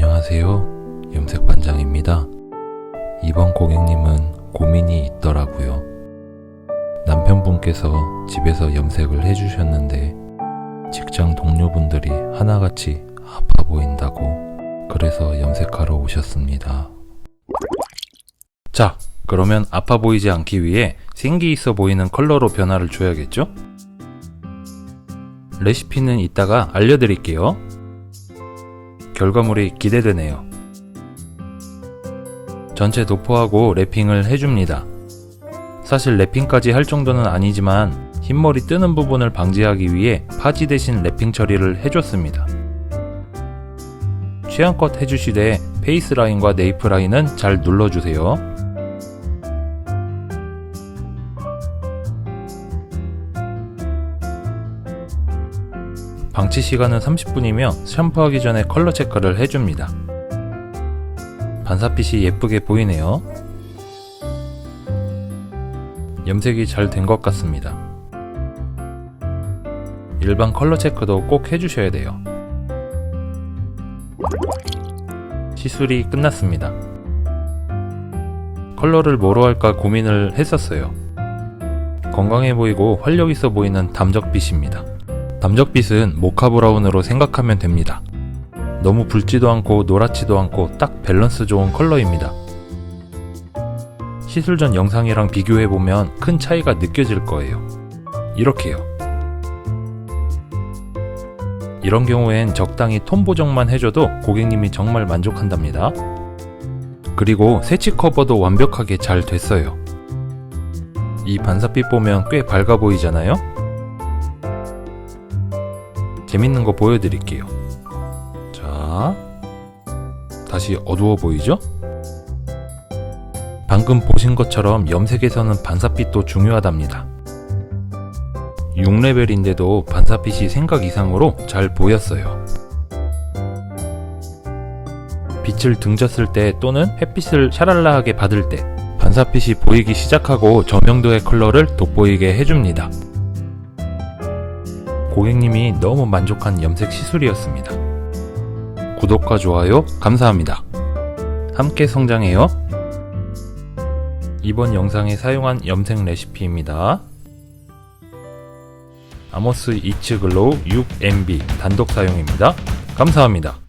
안녕하세요. 염색반장입니다. 이번 고객님은 고민이 있더라고요. 남편분께서 집에서 염색을 해주셨는데 직장 동료분들이 하나같이 아파 보인다고 그래서 염색하러 오셨습니다. 자, 그러면 아파 보이지 않기 위해 생기 있어 보이는 컬러로 변화를 줘야겠죠? 레시피는 이따가 알려드릴게요. 결과물이 기대되네요. 전체 도포하고 랩핑을 해줍니다. 사실 랩핑까지 할 정도는 아니지만 흰머리 뜨는 부분을 방지하기 위해 파지 대신 랩핑 처리를 해줬습니다. 취향껏 해주시되 페이스 라인과 네이프 라인은 잘 눌러주세요. 방치 시간은 30분이며 샴푸하기 전에 컬러 체크를 해줍니다. 반사빛이 예쁘게 보이네요. 염색이 잘 된 것 같습니다. 일반 컬러 체크도 꼭 해주셔야 돼요. 시술이 끝났습니다. 컬러를 뭐로 할까 고민을 했었어요. 건강해 보이고 활력 있어 보이는 담적빛입니다. 담적빛은 모카 브라운으로 생각하면 됩니다. 너무 붉지도 않고 노랗지도 않고 딱 밸런스 좋은 컬러입니다. 시술 전 영상이랑 비교해보면 큰 차이가 느껴질 거예요. 이렇게요. 이런 경우엔 적당히 톤 보정만 해줘도 고객님이 정말 만족한답니다. 그리고 세치 커버도 완벽하게 잘 됐어요. 이 반사빛 보면 꽤 밝아 보이잖아요? 재밌는 거 보여드릴게요. 자, 다시 어두워 보이죠? 방금 보신 것처럼 염색에서는 반사빛도 중요하답니다. 6레벨인데도 반사빛이 생각 이상으로 잘 보였어요. 빛을 등졌을 때 또는 햇빛을 샤랄라하게 받을 때 반사빛이 보이기 시작하고 저명도의 컬러를 돋보이게 해줍니다. 고객님이 너무 만족한 염색 시술이었습니다. 구독과 좋아요 감사합니다. 함께 성장해요. 이번 영상에 사용한 염색 레시피입니다. 아모스 이츠 글로우 6MB 단독 사용입니다. 감사합니다.